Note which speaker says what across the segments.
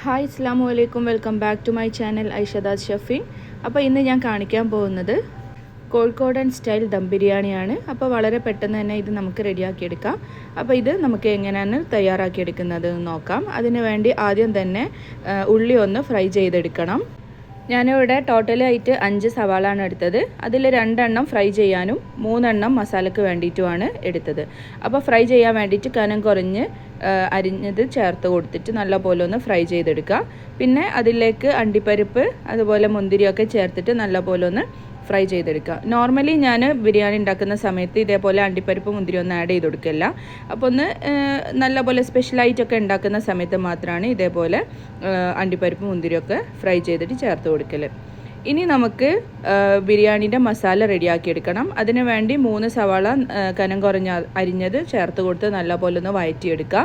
Speaker 1: Hi അസ്സാം വലൈക്കും welcome back to my channel ഐഷദാദ് Shafi അപ്പോൾ ഇന്ന് ഞാൻ കാണിക്കാൻ പോകുന്നത് കോഴിക്കോടൻ സ്റ്റൈൽ ദം ബിരിയാണിയാണ്. അപ്പോൾ വളരെ പെട്ടെന്ന് തന്നെ ഇത് നമുക്ക് റെഡിയാക്കിയെടുക്കാം. അപ്പോൾ ഇത് നമുക്ക് എങ്ങനെയാണ് തയ്യാറാക്കിയെടുക്കുന്നത് എന്ന് നോക്കാം. അതിന് വേണ്ടി ആദ്യം തന്നെ ഉള്ളി ഒന്ന് ഫ്രൈ ചെയ്തെടുക്കണം. ഞാനിവിടെ ടോട്ടലായിട്ട് അഞ്ച് സവാളാണ് എടുത്തത്. അതിൽ രണ്ടെണ്ണം ഫ്രൈ ചെയ്യാനും മൂന്നെണ്ണം മസാലയ്ക്ക് വേണ്ടിയിട്ടുമാണ് എടുത്തത്. അപ്പോൾ ഫ്രൈ ചെയ്യാൻ വേണ്ടിയിട്ട് കനം കുറഞ്ഞ് അരിഞ്ഞത് ചേർത്ത് കൊടുത്തിട്ട് നല്ലപോലെ ഒന്ന് ഫ്രൈ ചെയ്തെടുക്കുക. പിന്നെ അതിലേക്ക് അണ്ടിപ്പരിപ്പ് അതുപോലെ മുന്തിരിയൊക്കെ ചേർത്തിട്ട് നല്ലപോലെ ഒന്ന് ഫ്രൈ ചെയ്തെടുക്കുക. നോർമലി ഞാൻ ബിരിയാണി ഉണ്ടാക്കുന്ന സമയത്ത് ഇതേപോലെ അണ്ടിപ്പരിപ്പ് മുന്തിരി ഒന്നും ആഡ് ചെയ്ത് കൊടുക്കില്ല അപ്പോൾ ഒന്ന് നല്ലപോലെ സ്പെഷ്യലായിട്ടൊക്കെ ഉണ്ടാക്കുന്ന സമയത്ത് മാത്രമാണ് ഇതേപോലെ അണ്ടിപ്പരിപ്പ് മുന്തിരിയൊക്കെ ഫ്രൈ ചെയ്തിട്ട് ചേർത്ത് കൊടുക്കൽ ഇനി നമുക്ക് ബിരിയാണീന്റെ മസാല റെഡിയാക്കിയെടുക്കണം അതിന് വേണ്ടി മൂന്ന് സവാള കനം കുറഞ്ഞ അരിഞ്ഞത് ചേർത്ത് കൊടുത്ത് നല്ലപോലെ ഒന്ന് വയറ്റിയെടുക്കുക.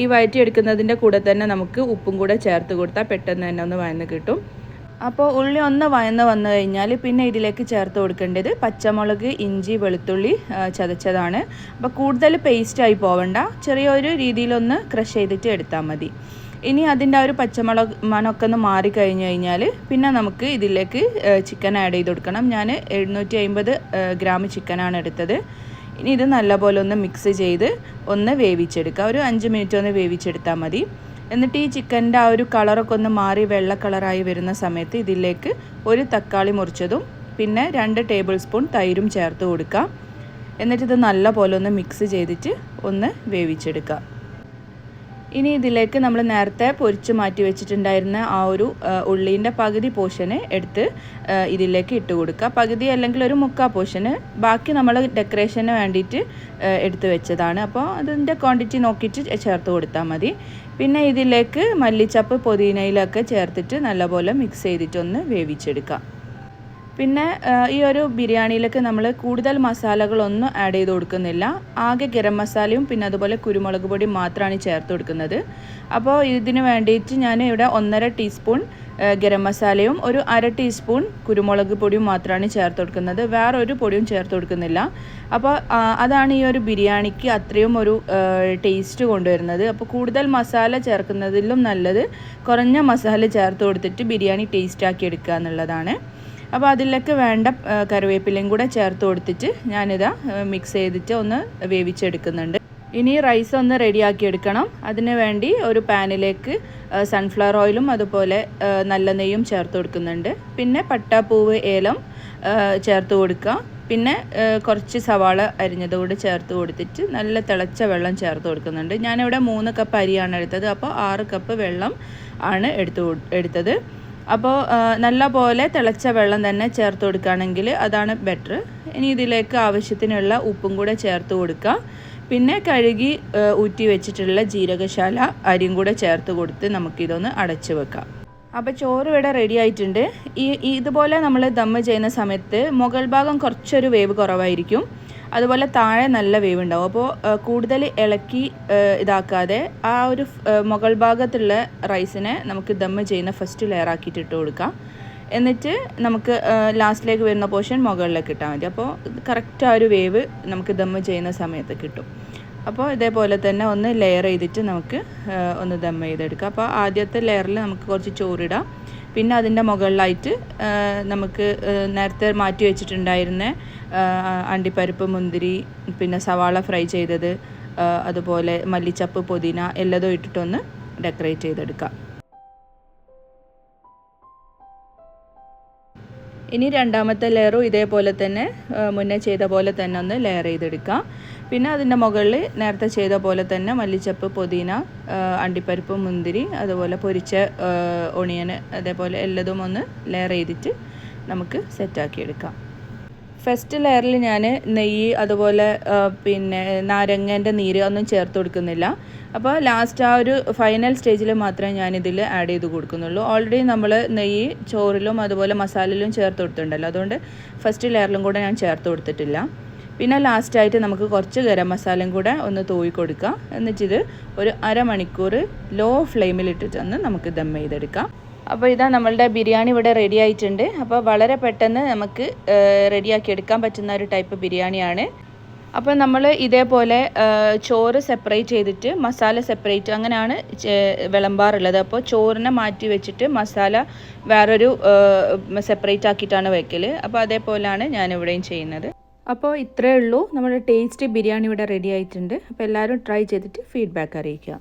Speaker 1: ഈ വയറ്റിയെടുക്കുന്നതിന്റെ കൂടെ തന്നെ നമുക്ക് ഉപ്പും കൂടെ ചേർത്ത് കൊടുത്താൽ പെട്ടെന്ന് തന്നെ ഒന്ന് വയന്ന് കിട്ടും. അപ്പോൾ ഉള്ളി ഒന്ന് വയന്ന് വന്നു കഴിഞ്ഞാൽ പിന്നെ ഇതിലേക്ക് ചേർത്ത് കൊടുക്കേണ്ടത് പച്ചമുളക് ഇഞ്ചി വെളുത്തുള്ളി ചതച്ചതാണ്. അപ്പോൾ കൂടുതൽ പേസ്റ്റായി പോവണ്ട. ചെറിയൊരു രീതിയിലൊന്ന് ക്രഷ് ചെയ്തിട്ട് എടുത്താൽ മതി. ഇനി അതിന്റെ ആ ഒരു പച്ചമുളക് മണമൊക്കെ ഒന്ന് കഴിഞ്ഞ് കഴിഞ്ഞാൽ പിന്നെ നമുക്ക് ഇതിലേക്ക് ചിക്കൻ ആഡ് ചെയ്ത് കൊടുക്കണം. ഞാൻ എഴുന്നൂറ്റി അമ്പത് ഗ്രാം ചിക്കനാണ് എടുത്തത്. ഇനി ഇത് നല്ലപോലെ ഒന്ന് മിക്സ് ചെയ്ത് ഒന്ന് വേവിച്ചെടുക്കുക. ഒരു അഞ്ച് മിനിറ്റ് ഒന്ന് വേവിച്ചെടുത്താൽ മതി. എന്നിട്ട് ഈ ചിക്കന്റെ ആ ഒരു കളറൊക്കെ ഒന്ന് മാറി വെള്ള കളറായി വരുന്ന സമയത്ത് ഇതിലേക്ക് ഒരു തക്കാളി മുറിച്ചതും പിന്നെ രണ്ട് ടേബിൾ സ്പൂൺ തൈരും ചേർത്ത് കൊടുക്കുക എന്നിട്ടിത് നല്ല പോലെ ഒന്ന് മിക്സ് ചെയ്തിട്ട് ഒന്ന് വേവിച്ചെടുക്കുക ഇനി ഇതിലേക്ക് നമ്മൾ നേരത്തെ പൊരിച്ച് മാറ്റി വെച്ചിട്ടുണ്ടായിരുന്ന ആ ഒരു ഉള്ളീന്റെ പകുതി പോർഷന് എടുത്ത് ഇതിലേക്ക് ഇട്ട് കൊടുക്കുക. പകുതി അല്ലെങ്കിൽ ഒരു മുക്കാ പോർഷന് ബാക്കി നമ്മൾ ഡെക്കറേഷന് വേണ്ടിയിട്ട് എടുത്ത് വെച്ചതാണ്. അപ്പോൾ അതിന്റെ ക്വാണ്ടിറ്റി നോക്കിയിട്ട് ചേർത്ത് കൊടുത്താൽ മതി. പിന്നെ ഇതിലേക്ക് മല്ലിച്ചപ്പ് പൊതിനയിലൊക്കെ ചേർത്തിട്ട് നല്ലപോലെ മിക്സ് ചെയ്തിട്ടൊന്ന് വേവിച്ചെടുക്കുക. പിന്നെ ഈ ഒരു ബിരിയാണിയിലേക്ക് നമ്മൾ കൂടുതൽ മസാലകളൊന്നും ആഡ് ചെയ്ത് കൊടുക്കുന്നില്ല. ആകെ ഗരം മസാലയും പിന്നെ അതുപോലെ കുരുമുളക് പൊടിയും മാത്രമാണ് ചേർത്ത് കൊടുക്കുന്നത്. അപ്പോൾ ഇതിന് വേണ്ടിയിട്ട് ഞാൻ ഇവിടെ ഒന്നര ടീസ്പൂൺ ഗരം മസാലയും ഒരു അര ടീസ്പൂൺ കുരുമുളക് പൊടിയും മാത്രമാണ് ചേർത്ത് കൊടുക്കുന്നത്. വേറൊരു പൊടിയും ചേർത്ത് കൊടുക്കുന്നില്ല. അപ്പോൾ അതാണ് ഈ ഒരു ബിരിയാണിക്ക് അത്രയും ഒരു ടേസ്റ്റ് കൊണ്ടുവരുന്നത്. അപ്പോൾ കൂടുതൽ മസാല ചേർക്കുന്നതിലും നല്ലത് കുറഞ്ഞ മസാല ചേർത്ത് കൊടുത്തിട്ട് ബിരിയാണി ടേസ്റ്റാക്കി എടുക്കുക എന്നുള്ളതാണ്. അപ്പോൾ അതിലേക്ക് വേണ്ട കറിവേപ്പിലയും കൂടെ ചേർത്ത് കൊടുത്തിട്ട് ഞാനിതാ മിക്സ് ചെയ്തിട്ട് ഒന്ന് വേവിച്ചെടുക്കുന്നുണ്ട്. ഇനി റൈസ് ഒന്ന് റെഡിയാക്കി എടുക്കണം അതിന് വേണ്ടി ഒരു പാനിലേക്ക് സൺഫ്ലവർ ഓയിലും അതുപോലെ നല്ല നെയ്യും ചേർത്ത് കൊടുക്കുന്നുണ്ട്. പിന്നെ പട്ടാപ്പൂവ് ഏലം ചേർത്ത് കൊടുക്കുക. പിന്നെ കുറച്ച് സവാള അരിഞ്ഞത് കൂടി ചേർത്ത് കൊടുത്തിട്ട് നല്ല തിളച്ച വെള്ളം ചേർത്ത് കൊടുക്കുന്നുണ്ട്. ഞാനിവിടെ മൂന്ന് കപ്പ് അരിയാണ് എടുത്തത്. അപ്പോൾ ആറ് കപ്പ് വെള്ളം ആണ് എടുത്തു എടുത്തത്. അപ്പോൾ നല്ല പോലെ തിളച്ച വെള്ളം തന്നെ ചേർത്ത് കൊടുക്കുകയാണെങ്കിൽ അതാണ് ബെറ്റർ ഇനി ഇതിലേക്ക് ആവശ്യത്തിനുള്ള ഉപ്പും കൂടെ ചേർത്ത് കൊടുക്കുക പിന്നെ കഴുകി ഊറ്റി വെച്ചിട്ടുള്ള ജീരകശാല അരിയും കൂടെ ചേർത്ത് കൊടുത്ത് നമുക്കിതൊന്ന് അടച്ചു വെക്കാം. അപ്പോൾ ചോറ് ഇവിടെ റെഡി ആയിട്ടുണ്ട്. ഈ ഇതുപോലെ നമ്മൾ ദമ്മ് ചെയ്യുന്ന സമയത്ത് മുകൾ ഭാഗം കുറച്ചൊരു വേവ് കുറവായിരിക്കും. അതുപോലെ താഴെ നല്ല വേവ് ഉണ്ടാവും അപ്പോൾ കൂടുതൽ ഇളക്കി ഇതാക്കാതെ ആ ഒരു മുകൾ ഭാഗത്തുള്ള റൈസിനെ നമുക്ക് ദമ്മ് ചെയ്യുന്ന ഫസ്റ്റ് ലെയർ ആക്കിയിട്ട് ഇട്ട് കൊടുക്കാം. എന്നിട്ട് നമുക്ക് ലാസ്റ്റിലേക്ക് വരുന്ന പോർഷൻ മുകളിലേക്ക് ഇട്ടാൽ മതി. അപ്പോൾ കറക്റ്റ് ആ ഒരു വേവ് നമുക്ക് ദമ്മ് ചെയ്യുന്ന സമയത്ത് കിട്ടും. അപ്പോൾ ഇതേപോലെ തന്നെ ഒന്ന് ലെയർ ചെയ്തിട്ട് നമുക്ക് ഒന്ന് ദമ്മ് ചെയ്തെടുക്കാം. അപ്പോൾ ആദ്യത്തെ ലെയറിൽ നമുക്ക് കുറച്ച് ചോറിടാം. പിന്നെ അതിന്റെ മുകളിലായിട്ട് നമുക്ക് നേരത്തെ മാറ്റി വെച്ചിട്ടുണ്ടായിരുന്ന അണ്ടിപ്പരിപ്പ് മുന്തിരി പിന്നെ സവാള ഫ്രൈ ചെയ്തത് അതുപോലെ മല്ലിച്ചപ്പ് പുതിന എല്ലതും ഇട്ടിട്ടൊന്ന് ഡെക്കറേറ്റ് ചെയ്തെടുക്കാം. ഇനി രണ്ടാമത്തെ ലെയറും ഇതേപോലെ തന്നെ മുന്നേ ചെയ്ത പോലെ തന്നെ ഒന്ന് ലെയർ ചെയ്തെടുക്കാം. പിന്നെ അതിന്റെ മുകളിൽ നേരത്തെ ചെയ്ത പോലെ തന്നെ മല്ലിച്ചപ്പ് പുതിന അണ്ടിപ്പരിപ്പ് മുന്തിരി അതുപോലെ പൊരിച്ച ഒണിയൻ അതേപോലെ എല്ലതും ഒന്ന് ലെയർ ചെയ്തിട്ട് നമുക്ക് സെറ്റാക്കി എടുക്കാം. ഫസ്റ്റ് ലെയറിൽ ഞാൻ നെയ്യ് അതുപോലെ പിന്നെ നാരങ്ങേന്റെ നീര് ഒന്നും ചേർത്ത് കൊടുക്കുന്നില്ല. അപ്പോൾ ലാസ്റ്റ് ആ ഒരു ഫൈനൽ സ്റ്റേജിൽ മാത്രമേ ഞാനിതിൽ ആഡ് ചെയ്ത് കൊടുക്കുന്നുള്ളൂ. ഓൾറെഡി നമ്മൾ നെയ്യ് ചോറിലും അതുപോലെ മസാലയിലും ചേർത്ത് കൊടുത്തിട്ടുണ്ടല്ലോ. അതുകൊണ്ട് ഫസ്റ്റ് ലെയറിലും കൂടെ ഞാൻ ചേർത്ത് കൊടുത്തിട്ടില്ല. പിന്നെ ലാസ്റ്റായിട്ട് നമുക്ക് കുറച്ച് ഗരം മസാലയും കൂടെ ഒന്ന് തൂവി കൊടുക്കുക എന്നിട്ടിത് ഒരു അരമണിക്കൂർ ലോ ഫ്ലെയിമിലിട്ടിട്ടൊന്ന് നമുക്ക് ദം ചെയ്തെടുക്കാം. അപ്പോൾ ഇതാ നമ്മളുടെ ബിരിയാണി ഇവിടെ റെഡി ആയിട്ടുണ്ട്. അപ്പോൾ വളരെ പെട്ടെന്ന് നമുക്ക് റെഡിയാക്കി എടുക്കാൻ പറ്റുന്ന ഒരു ടൈപ്പ് ബിരിയാണിയാണ്. അപ്പോൾ നമ്മൾ ഇതേപോലെ ചോറ് സെപ്പറേറ്റ് ചെയ്തിട്ട് മസാല സെപ്പറേറ്റ് അങ്ങനെയാണ് വിളമ്പാറുള്ളത്. അപ്പോൾ ചോറിനെ മാറ്റി വെച്ചിട്ട് മസാല വേറൊരു സെപ്പറേറ്റ് ആക്കിയിട്ടാണ് വയ്ക്കൽ അപ്പോൾ അതേപോലെയാണ് ഞാൻ ഇവിടെയും ചെയ്യുന്നത്. അപ്പോൾ ഇത്രയേ ഉള്ളൂ. നമ്മുടെ ടേസ്റ്റി ബിരിയാണി ഇവിടെ റെഡി ആയിട്ടുണ്ട്. അപ്പോൾ എല്ലാവരും ട്രൈ ചെയ്തിട്ട് ഫീഡ്ബാക്ക് അറിയിക്കുക.